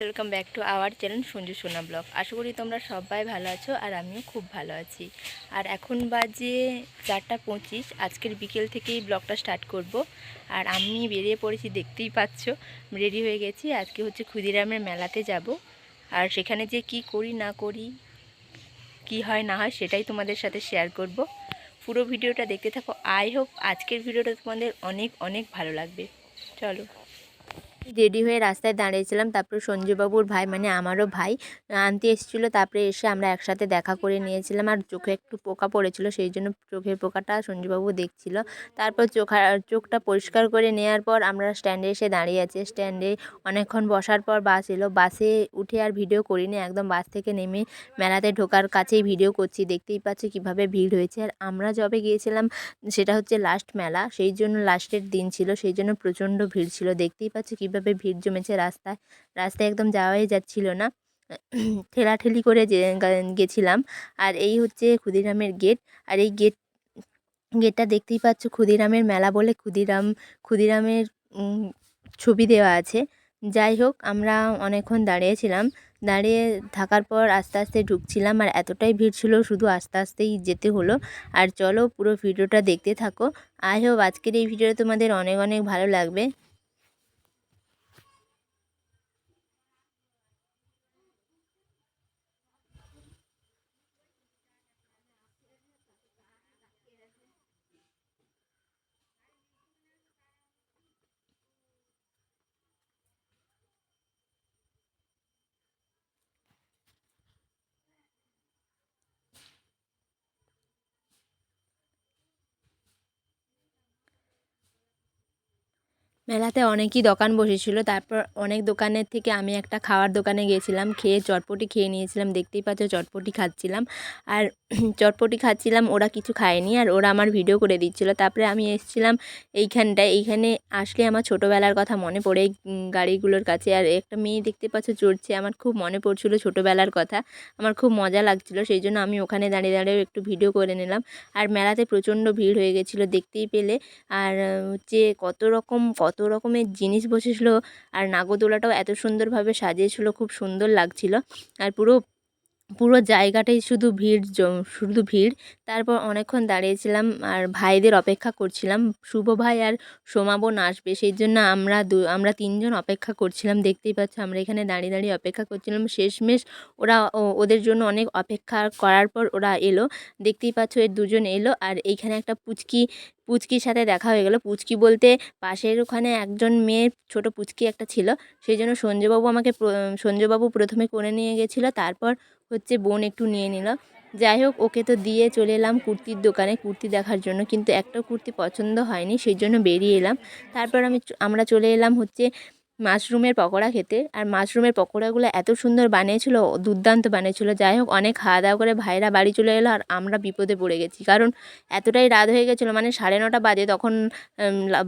welcome back to our channel Sanju Sona blog আশা করি তোমরা সবাই ভালো আছো আর আমিও খুব ভালো আছি। আর এখন বাজে চারটা পঁচিশ, আজকের বিকেল থেকেই ব্লগটা স্টার্ট করব। আর আমি বেরিয়ে পড়েছি, দেখতেই পাচ্ছ রেডি হয়ে গেছি। আজকে হচ্ছে ক্ষুদিরামের মেলাতে যাব। আর সেখানে যে কি করি, না করি, কি হয়, না হয়, সেটাই তোমাদের সাথে শেয়ার করব। পুরো ভিডিওটা দেখতে থাকো। আই হোপ আজকের ভিডিওটা তোমাদের অনেক অনেক ভালো লাগবে। চলো। রেডি হয়ে রাস্তায় দাঁড়িয়েছিলাম। তারপরে সঞ্জয়বাবুর ভাই মানে আমারও ভাই আনতে এসেছিল। তারপরে এসে আমরা একসাথে দেখা করে নিয়েছিলাম আর চোখে একটু পোকা পড়েছিল, সেই জন্য চোখের পোকাটা সঞ্জয়বাবু দেখছিল। তারপর চোখা, চোখটা পরিষ্কার করে নেওয়ার পর আমরা স্ট্যান্ডে এসে দাঁড়িয়ে আছি। স্ট্যান্ডে অনেকক্ষণ বসার পর বাস এলো। বাসে উঠে আর ভিডিও করিনি, একদম বাস থেকে নেমে মেলাতে ঢোকার কাছেই ভিডিও করছি। দেখতেই পাচ্ছি কীভাবে ভিড় হয়েছে। আর আমরা যবে গিয়েছিলাম, সেটা হচ্ছে লাস্ট মেলা, সেই জন্য লাস্টের দিন ছিল, সেই জন্য প্রচণ্ড ভিড় ছিল। দেখতেই পাচ্ছি কীভাবে ভিড় জমেছে রাস্তায় রাস্তায় একদম যাওয়াই যাচ্ছিল না। ঠেলাঠেলি করে গেছিলাম। আর এই হচ্ছে ক্ষুদিরামের গেট আর এই গেট গেটটা দেখতেই পাচ্ছ ক্ষুদিরামের মেলা বলে ক্ষুদিরাম, ক্ষুদিরামের ছবি দেওয়া আছে। যাই হোক, আমরা অনেকক্ষণ দাঁড়িয়েছিলাম। দাঁড়িয়ে থাকার পর আস্তে আস্তে ঢুকছিলাম আর এতটাই ভিড় ছিল শুধু আস্তে আস্তেই যেতে হলো। আর চলো পুরো ভিডিওটা দেখতে থাকো। আই হোপ আজকের এই ভিডিওটা তোমাদের অনেক অনেক ভালো লাগবে। মেলাতে অনেকই দোকান বসেছিল। তারপর অনেক দোকানের থেকে আমি একটা খাওয়ার দোকানে গিয়েছিলাম, খেয়ে চটপটি খেয়ে নিয়েছিলাম। দেখতেই পাচ্ছ চটপটি খাচ্ছিলাম। আর চটপটি খাচ্ছিলাম, ওরা কিছু খায়নি আর ওরা আমার ভিডিও করে দিচ্ছিল। তারপরে আমি এসেছিলাম এইখানটায়। এইখানে আসলে আমার ছোটোবেলার কথা মনে পড়ে গাড়িগুলোর কাছে। আর একটা মেয়ে দেখতে পাচ্ছ চড়ছে, আমার খুব মনে পড়ছিলো ছোটোবেলার কথা। আমার খুব মজা লাগছিল, সেই জন্য আমি ওখানে দাঁড়িয়ে দাঁড়িয়ে একটু ভিডিও করে নিলাম। আর মেলাতে প্রচণ্ড ভিড় হয়ে গেছিল দেখতেই পেলে। আর হচ্ছে কত রকম কত রকমের জিনিস বসেছিল আর নাগরদোলাটাও এত সুন্দরভাবে সাজিয়েছিল, খুব সুন্দর লাগছিল। আর পুরো পুরো জায়গাটাই শুধু ভিড় শুধু ভিড়। তারপর অনেকক্ষণ দাঁড়িয়েছিলাম আর ভাইদের অপেক্ষা করছিলাম। শুভ ভাই আর সোমা বোন আসবে, সেই জন্য আমরা দু, আমরা তিনজন অপেক্ষা করছিলাম। দেখতেই পাচ্ছ আমরা এখানে দাঁড়িয়ে দাঁড়িয়ে অপেক্ষা করছিলাম। শেষমেশ ওরা ওদের জন্য অনেক অপেক্ষা করার পর ওরা এলো। দেখতেই পাচ্ছ এর দুজন এলো আর এইখানে একটা পুচকি পুচকির সাথে দেখা হয়ে গেল। পুচকি বলতে পাশের ওখানে একজন মেয়ে ছোট পুচকি একটা ছিল। সেই জন্য সঞ্জয়বাবু আমাকে সঞ্জয়বাবু প্রথমে কোণে নিয়ে গেছিল, তারপর হচ্ছে বোন একটু নিয়ে নিল। যাই হোক, ওকে তো দিয়ে চলে এলাম কুর্তির দোকানে কুর্তি দেখার জন্য, কিন্তু একটা কুর্তি পছন্দ হয়নি, সেই জন্য বেরিয়ে এলাম। তারপর আমি আমরা চলে এলাম হচ্ছে মাশরুমের পকোড়া খেতে। আর মাশরুমের পকোড়াগুলো এত সুন্দর বানিয়েছিল, দুর্দান্ত বানিয়েছিল। যাই হোক, অনেক খাওয়া দাওয়া করে ভাইরা বাড়ি চলে এলো আর আমরা বিপদে পড়ে গেছি। কারণ এতটাই রাত হয়ে গেছিল মানে সাড়ে নটা বাজে তখন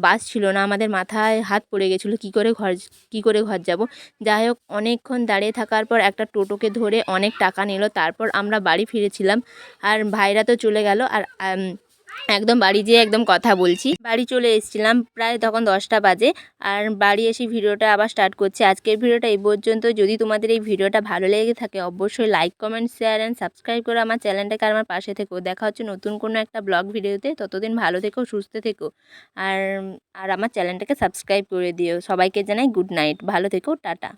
বাস ছিল না, আমাদের মাথায় হাত পড়ে গেছিল, কী করে ঘর, কী করে ঘর যাব? যাই হোক, অনেকক্ষণ দাঁড়িয়ে থাকার পর একটা টোটোকে ধরে অনেক টাকা নিল। তারপর আমরা বাড়ি ফিরেছিলাম। আর ভাইরা তো চলে গেল, আর একদম বাড়ি যেয়ে একদম কথা বলছি। বাড়ি চলে এসেছিলাম প্রায় তখন দশটা বাজে। আর বাড়ি এসে ভিডিওটা আবার স্টার্ট করছি। আজকের ভিডিওটা এই পর্যন্ত। যদি তোমাদের এই ভিডিওটা ভালো লেগে থাকে, অবশ্যই like comment share and subscribe করে আমার চ্যানেলটাকে আমার পাশে থেকো। দেখা হচ্ছে নতুন কোনো একটা ব্লগ ভিডিওতে। ততদিন ভালো থেকো, সুস্থ থেকো। আর আর আমার চ্যানেলটাকে সাবস্ক্রাইব করে দিও। সবাইকে জানাই গুড নাইট ভালো থেকো, টাটা।